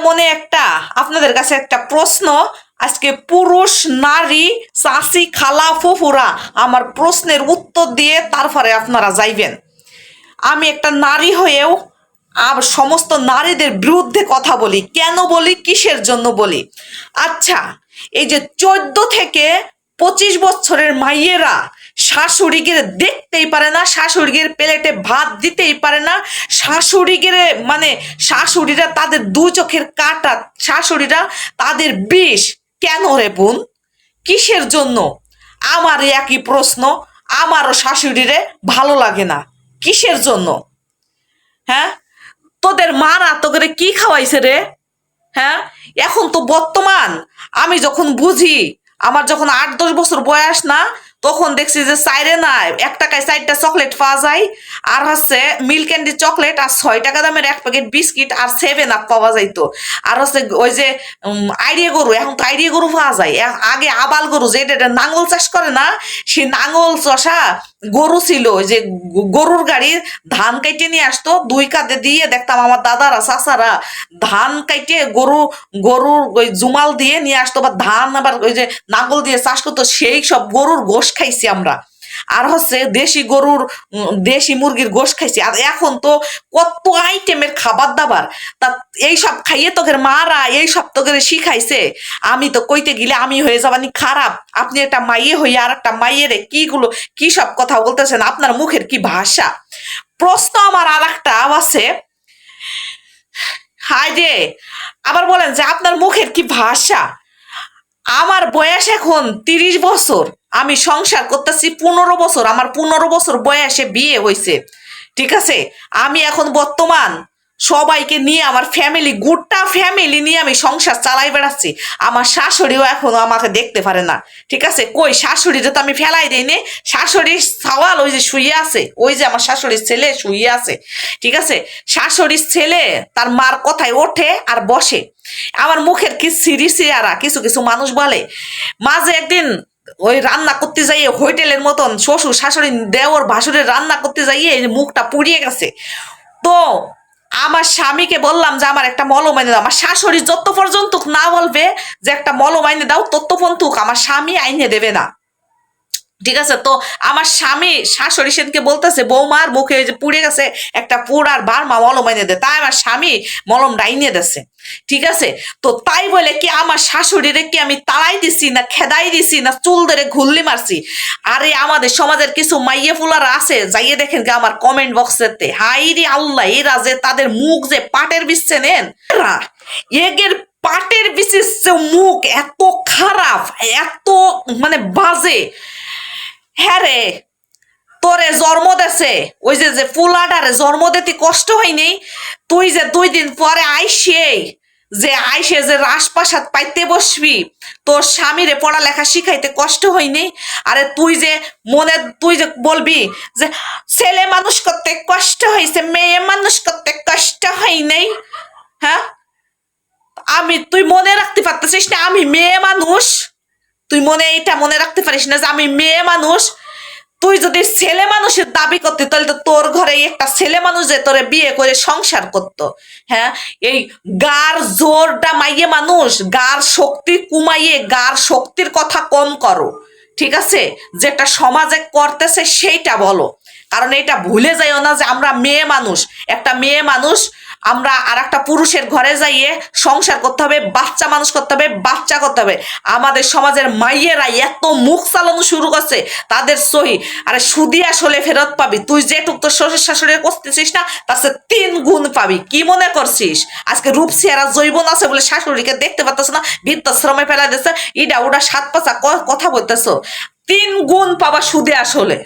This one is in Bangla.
মনে একটা, আপনাদের কাছে একটা প্রশ্ন, আজকে পুরুষ, নারী, চাষি, খালা, ফুফুরা, আমার প্রশ্নের উত্তর দিয়ে তারপরে আপনারা যাইবেন। আমি একটা নারী হয়েও, আর সমস্ত নারীদের বিরুদ্ধে কথা বলি। কেন বলি? কিসের জন্য বলি? আচ্ছা এই যে চোদ্দ থেকে পঁচিশ বছরের মাইয়েরা শাশুড়িকে দেখতেই পারে না শাশুড়িকে প্লেটে ভাত দিতেই পারে না, শাশুড়িকে মানে শাশুড়িরা তাদের দু চোখের কাটা, শাশুড়িরা তাদের বিষ কেন রে বোন? কিসের জন্য? আমার একই প্রশ্ন, আমারও শাশুড়িরে ভালো লাগে না, কিসের জন্য? হ্যাঁ? তোদের মারা তোকে কি খাওয়াইছে রে? হ্যাঁ? এখন তো বর্তমান, আমি যখন বুঝি, আমার যখন আট দশ বছর বয়স না তখন দেখছি যে সাইরে না এক টাকায় চারটা চকলেট পাওয়া যায়। আর হচ্ছে মিল্ক ক্যান্ডি চকলেট আর ছয় টাকা দামের এক প্যাকেট বিস্কিট আর সেভেন আপ পাওয়া যাইতো। আর হচ্ছে ওই যে আইডিয়া গরু, এখন তো আইডিয়া গরু পাওয়া যায়। আগে আবাল গরু যেটা এটা নাঙ্গল চাষ করে না, সেই নাঙ্গল চষা গরু ছিল যে গরুর গাড়ি ধান কাইটে নিয়ে আসতো, দুই কাঁধে দিয়ে দেখতাম আমার দাদারা, চাচারা ধান কাইটে গরু, গরুর ওই জুমাল দিয়ে নিয়ে আসতো, বা ধান আবার ওই যে নাগল দিয়ে চাষ করতো, সেই সব গরুর গোশ খাইছি আমরা। আর হচ্ছে দেশি গরুর দেশি মুরগির গোশ খাইছি। আর এখন তো কত আইটেমের খাবার দাবার তা এইসব খাইয়ে তোকে মারা, এইসব তোকে শিখাইছে। আমি তো কইতে গেলে আমি হয়ে যাবানি খারাপ। আপনি একটা মাইয়ে হইয়া আর একটা মাইয়েরে কিগুলো কি সব কথা বলতেছেন? আপনার মুখের কি ভাষা? প্রশ্ন আমার আর একটা আছে। হাই রে! আবার বলেন যে আপনার মুখের কি ভাষা? আমার বয়স এখন তিরিশ বছর। আমি সংসার করতেছি পনেরো বছর, আমার পনেরো বছর বয়সে বিয়ে হয়েছে ঠিক আছে? আমি এখন বর্তমান সবাইকে নিয়ে, আমার ফ্যামিলি গোটা ফ্যামিলি নিয়ে আমি সংসার চালাই বেড়াচ্ছি। আমার শাশুড়িও এখনও আমাকে দেখতে পারে না, ঠিক আছে? কই শাশুড়িটা তো আমি ফেলাই দিইনি শাশুড়ির সওয়াল ওই যে শুয়ে আছে, ওই যে আমার শাশুড়ির ছেলে শুয়ে আছে, ঠিক আছে? শাশুড়ির ছেলে তার মার কথায় ওঠে আর বসে। আমার মুখের কি সিরি সিরিয়ারা কিছু কিছু মানুষ বলে, মাঝে একদিন ওই রান্না করতে যাইয়ে হোটেলের মতন শ্বশুর শাশুড়ি দেওর ভাসুরের রান্না করতে যাইয়ে মুখটা পুড়িয়ে গেছে। তো আমার স্বামীকে বললাম যে, আমার একটা মলম এনে দাও। আমার শাশুড়ি যত পর্যন্ত না বলবে যে, একটা মলম আইনে দাও, তত পর্যন্ত আমার স্বামী আইনে দেবে না। ঠিক আছে? তো আমার স্বামী শাশুড়ি সেনকে বলতেছে, বৌমার মুখে যে পুড়ে গেছে, একটা পুড়ার বার মা মলম এনে দে। তাই আমার স্বামী মলম ডাইনে দেছে। ঠিক আছে? তো তাই বলে কি আমার শাশুড়িরে কি আমি তাড়াই দিছি না খেদাই দিছি না চুল ধরে ঘুল্লি মারছি? আরে আমাদের সমাজের কিছু মাইয়ে ফুলার আছে, যাইয়ে দেখেন কি আমার কমেন্ট বক্সেতে হাই রে আল্লাহ, এরা যে তাদের মুখ যে পাটের বিচ্ছে নেন এগের পাটের বিশেষ মুখ এত খারাপ, এত মানে বাজে। হ্যাঁ রে, তোরে জন্ম দেছে। ওই যে যে ফুলাডারে জন্ম দিতে কষ্ট হয়নি? তুই যে দুই দিন পরে আইসেই যে আইসে যে রাজপ্রাসাদ পাইতে বসবি, তোর স্বামীরে পড়ালেখা শিখাইতে কষ্ট হয়নি? আরে তুই যে মনে, তুই যে বলবি যে ছেলে মানুষ করতে কষ্ট হয়েছে মেয়ে মানুষ করতে কষ্ট হয়নি? হ্যাঁ? আমি, তুই মনে রাখতে পারতেছিস না, আমি মেয়ে মানুষ? তুই মনে এটা মনে রাখতে পারিস না যে আমি মেয়ে মানুষ? তুই যদি ছেলে মানুষের দাবি করতে, তাহলে তো তোর ঘরে একটা ছেলে মানুষ যে তোরে বিয়ে করে সংসার করতো। হ্যাঁ? এই গার জোরটা মাইয়ে মানুষ, গার শক্তি কুমাইয়ে, গার শক্তির কথা কম করো, ঠিক আছে? যেটা সমাজে করতেছে সেইটা বলো। কারণ এটা ভুলে যাইও না যে আমরা মেয়ে মানুষ। একটা মেয়ে মানুষ আমরা আর একটা পুরুষের ঘরে যাইয়ে সংসার করতে হবে, বাচ্চা মানুষ করতে হবে, বাচ্চা করতে হবে। আমাদের সমাজের মাইয়েরা এত মুখ চালানো শুরু করছে, তাদের সহি। আরে সুদি আসলে ফেরত পাবি। তুই যেটুক তোর শ্বশুর শাশুড়ি করতেছিস না, তার তিন গুণ পাবি। কি মনে করছিস? আজকে রূপসিয়ারা জৈবন আছে বলে শাশুড়িকে দেখতে পাচ্ছ না, বৃদ্ধাশ্রমে ফেলা দিচ্ছে ইডা ওটা সাত পাঁচা কথা বলতেছো। তিন গুণ পাবা সুদে আসলে।